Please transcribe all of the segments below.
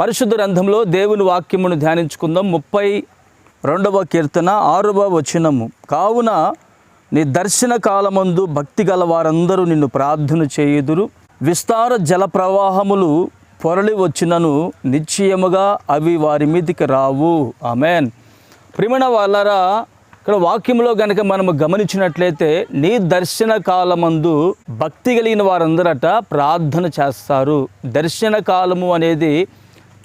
పరిశుద్ధ గ్రంథంలో దేవుని వాక్యమును ధ్యానించుకుందాం. ముప్పై రెండవ కీర్తన ఆరవ వచనము. కావున నీ దర్శన కాలమందు భక్తి గల వారందరూ నిన్ను ప్రార్థన చేయుదురు. విస్తార జల ప్రవాహములు పొరలి వచ్చినను నిశ్చయముగా అవి వారి మీదికి రావు. ఆమెన్. ప్రిమణ వాళ్ళరా ఇక్కడ వాక్యంలో కనుక మనము గమనించినట్లయితే నీ దర్శన కాలమందు భక్తి కలిగిన వారందరట ప్రార్థన చేస్తారు. దర్శన కాలము అనేది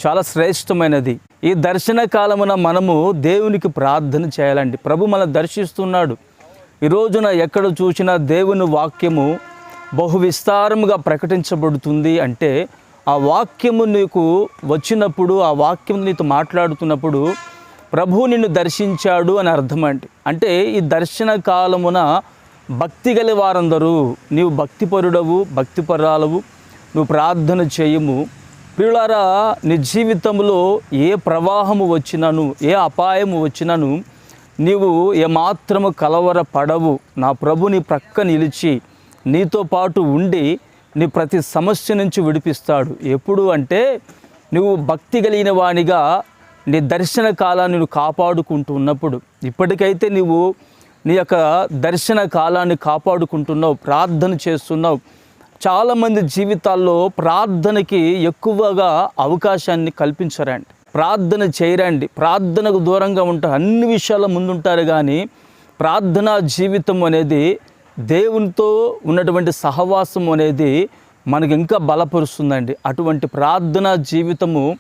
చాలా శ్రేష్టమైనది. ఈ దర్శన కాలమున మనము దేవునికి ప్రార్థన చేయాలండి. ప్రభు మన దర్శిస్తున్నాడు. ఈ రోజున ఎక్కడ చూసినా దేవుని వాక్యము బహు విస్తారముగా ప్రకటించబడుతుంది అంటే ఆ వాక్యము నీకు వచ్చినప్పుడు ఆ వాక్యం నీతో మాట్లాడుతున్నప్పుడు ప్రభు నిన్ను దర్శించాడు అని అర్థం అంటే ఈ దర్శన కాలమున భక్తి గల వారందరూ నీవు భక్తిపరుడవు భక్తిపరాలవు నువ్వు ప్రార్థన చేయము. ప్రియులారా నీ జీవితంలో ఏ ప్రవాహము వచ్చినను ఏ అపాయము వచ్చినను నీవు ఏమాత్రము కలవర పడవు నా ప్రభు నీ ప్రక్క నిలిచి నీతో పాటు ఉండి నీ ప్రతి సమస్య నుంచి విడిపిస్తాడు. ఎప్పుడు అంటే నువ్వు భక్తి కలిగిన వానిగా నీ దర్శన కాలాన్ని నువ్వు కాపాడుకుంటూ ఉన్నప్పుడు. ఇప్పటికైతే నువ్వు నీ యొక్క దర్శన కాలాన్ని కాపాడుకుంటున్నావు ప్రార్థన చేస్తున్నావు. చాలామంది జీవితాల్లో ప్రార్థనకి ఎక్కువగా అవకాశాన్ని కల్పించరండి. ప్రార్థన చేయరండి. ప్రార్థనకు దూరంగా ఉంటారు అన్ని విషయాల ముందుంటారు కానీ ప్రార్థనా జీవితం అనేది దేవునితో ఉన్నటువంటి సహవాసం అనేది మనకి ఇంకా బలపరుస్తుందండి. అటువంటి ప్రార్థనా జీవితము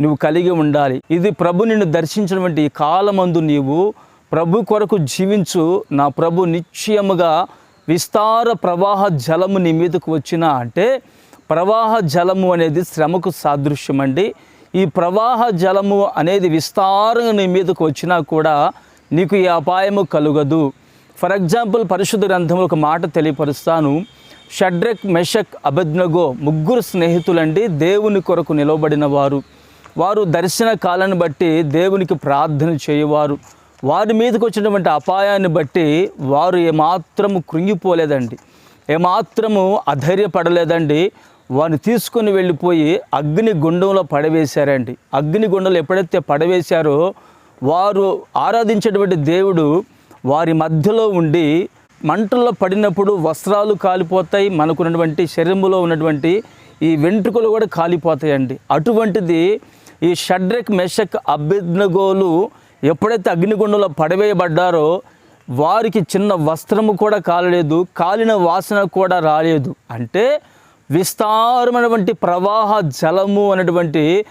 నువ్వు కలిగి ఉండాలి. ఇది ప్రభు నిన్ను దర్శించినటువంటి ఈ కాలమందు నీవు ప్రభు కొరకు జీవించు. నా ప్రభు నిశ్చయముగా విస్తార ప్రవాహ జలము నీ మీదకు వచ్చినా అంటే ప్రవాహ జలము అనేది శ్రమకు సాదృశ్యం అండి ఈ ప్రవాహ జలము అనేది విస్తారంగా నీ మీదకు వచ్చినా కూడా నీకు ఈ అపాయము కలుగదు. ఫర్ ఎగ్జాంపుల్ పరిశుద్ధ గ్రంథంలో ఒక మాట తెలియపరుస్తాను. షడ్రక్ మెషక్ అబద్నగో ముగ్గురు స్నేహితులండి దేవుని కొరకు నిలవబడిన వారు. వారు దర్శన కాలాన్ని బట్టి దేవునికి ప్రార్థన చేయవారు. వారి మీదకి వచ్చినటువంటి అపాయాన్ని బట్టి వారు ఏమాత్రము కృంగిపోలేదండి. ఏమాత్రము అధైర్యపడలేదండి. వారిని తీసుకొని వెళ్ళిపోయి అగ్ని గుండంలో పడవేశారండి. అగ్ని గుండంలో ఎప్పుడైతే పడవేశారో వారు ఆరాధించేటువంటి దేవుడు వారి మధ్యలో ఉండి మంటల్లో పడినప్పుడు వస్త్రాలు కాలిపోతాయి. మనకున్నటువంటి శరీరంలో ఉన్నటువంటి ఈ వెంట్రుకలు కూడా కాలిపోతాయండి. అటువంటిది ఈ షడ్రక్ మెషక్ అభిజ్ఞగోలు ఎప్పుడైతే అగ్నిగుండంలో పడవేయబడ్డారో వారికి చిన్న వస్త్రము కూడా కాలలేదు కాలిన వాసన కూడా రాలేదు. అంటే విస్తారమైనటువంటి ప్రవాహ జలము అనేటువంటి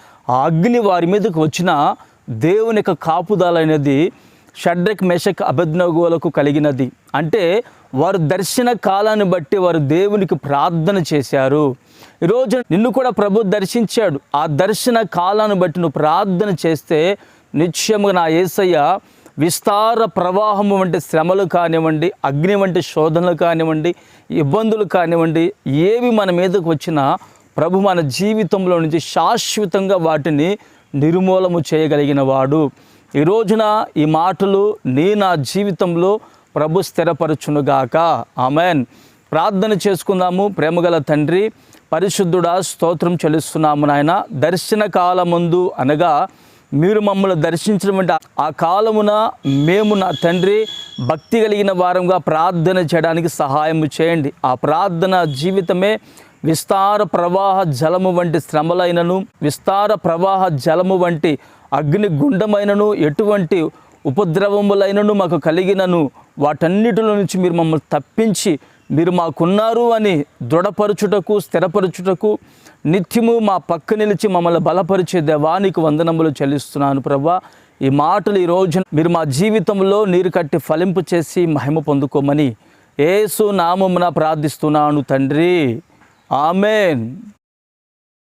అగ్ని వారి మీదకు వచ్చిన దేవుని యొక్క కాపుదల అనేది షడ్రక్ మెషక్ అభిజ్ఞగోలకు కలిగినది. అంటే వారు దర్శన కాలాన్ని బట్టి వారు దేవునికి ప్రార్థన చేశారు. ఈరోజు నిన్ను కూడా ప్రభు దర్శించాడు. ఆ దర్శన కాలాన్ని బట్టి నువ్వు ప్రార్థన చేస్తే నిశ్చయముగా నా యేసయ్య విస్తార ప్రవాహము వంటి శ్రమలు కానివ్వండి అగ్ని వంటి శోధనలు కానివ్వండి ఇబ్బందులు కానివ్వండి ఏవి మన మీదకు వచ్చినా ప్రభు మన జీవితంలో నుంచి శాశ్వతంగా వాటిని నిర్మూలము చేయగలిగిన వాడు. ఈ రోజున ఈ మాటలు నీ నా జీవితంలో ప్రభు స్థిరపరచునుగాక. ఆమెన్. ప్రార్థన చేసుకుందాము. ప్రేమగల తండ్రి పరిశుద్ధుడా స్తోత్రం చెల్లిస్తున్నాము నాయన. దర్శన కాలముందు అనగా మీరు మమ్మల్ని దర్శించినటువంటి ఆ కాలమున మేము నా తండ్రి భక్తి కలిగిన వారంగా ప్రార్థన చేయడానికి సహాయం చేయండి. ఆ ప్రార్థన జీవితమే విస్తార ప్రవాహ జలము వంటి శ్రమలైనను విస్తార ప్రవాహ జలము వంటి అగ్ని గుండమైనను ఎటువంటి ఉపద్రవములైనను మాకు కలిగినను వాటన్నిటిలో నుంచి మీరు మమ్మల్ని తప్పించి మీరు మాకున్నారు అని దృఢపరచుటకు స్థిరపరచుటకు నిత్యము మా పక్క నిలిచి మమ్మల్ని బలపరిచే దేవానికి వందనములు చెల్లిస్తున్నాను ప్రభా ఈ మాటలు ఈ రోజు మీరు మా జీవితంలో నీరు కట్టి ఫలింపు చేసి మహిమ పొందుకోమని ఏసు నామమున ప్రార్థిస్తున్నాను తండ్రి. ఆమెన్.